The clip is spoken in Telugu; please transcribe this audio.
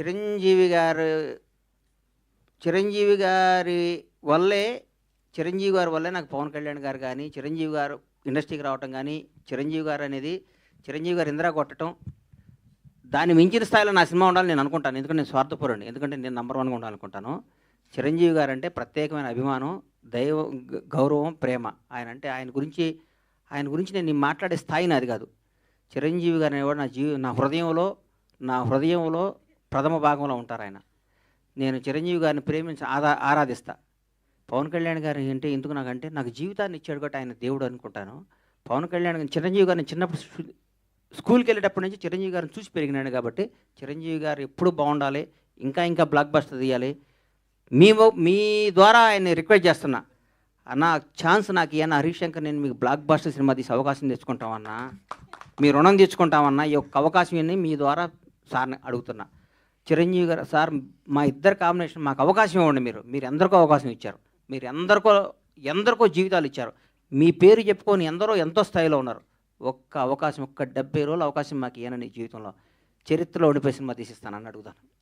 చిరంజీవి గారు చిరంజీవి గారి వల్లే చిరంజీవి గారి వల్లే నాకు పవన్ కళ్యాణ్ గారు కానీ చిరంజీవి గారు ఇండస్ట్రీకి రావటం కానీ చిరంజీవి గారు అనేది చిరంజీవి గారు ఇందిరా కొట్టడం దాన్ని మించిన స్థాయిలో నా సినిమా ఉండాలని నేను అనుకుంటాను. ఎందుకంటే నేను స్వార్థపరుని ఎందుకంటే నేను నెంబర్ వన్గా ఉండాలనుకుంటాను. చిరంజీవి గారు అంటే ప్రత్యేకమైన అభిమానం దైవ గ- గౌరవం ప్రేమ. ఆయన అంటే ఆయన గురించి ఆయన గురించి నేను మాట్లాడే స్థాయి నాది కాదు. చిరంజీవి గారు అనేవాడు నా జీవి నా హృదయంలో నా హృదయంలో ప్రథమ భాగంలో ఉంటారు ఆయన. నేను చిరంజీవి గారిని ప్రేమించి ఆదా ఆరాధిస్తా. పవన్ కళ్యాణ్ గారు ఏంటి ఎందుకు నాకంటే నాకు జీవితాన్ని ఇచ్చాడు కాబట్టి ఆయన దేవుడు అనుకుంటాను. పవన్ కళ్యాణ్ గారిని చిరంజీవి గారిని చిన్నప్పుడు స్కూల్కి వెళ్ళేటప్పటి నుంచి చిరంజీవి గారిని చూసి పెరిగినాడు కాబట్టి చిరంజీవి గారు ఎప్పుడు బాగుండాలి ఇంకా ఇంకా బ్లాక్ బస్టర్ తీయాలి. మీ మీ ద్వారా ఆయన్ని రిక్వెస్ట్ చేస్తున్నా. అన్న ఛాన్స్ నాకు ఇయ్యన్న హరీష్ శంకర్ నేను మీకు బ్లాక్ బస్టర్ సినిమా తీసి అవకాశం తెచ్చుకుంటామన్నా. మీ రుణం తెచ్చుకుంటామన్నా ఈ యొక్క అవకాశం ఇవ్వండి మీ ద్వారా సార్ని అడుగుతున్నా. చిరంజీవి గారు సార్ మా ఇద్దరు కాంబినేషన్ మాకు అవకాశం ఇవ్వండి మీరు. మీరు ఎందరికో అవకాశం ఇచ్చారు. మీరు ఎందరికో ఎందరికో జీవితాలు ఇచ్చారు. మీ పేరు చెప్పుకొని ఎందరో ఎంతో స్థాయిలో ఉన్నారు. ఒక్క అవకాశం ఒక్క డెబ్బై రోజుల అవకాశం మాకు ఏనని జీవితంలో చరిత్రలో ఉండిపోయి సినిమా తీసిస్తానని అడుగుతాను.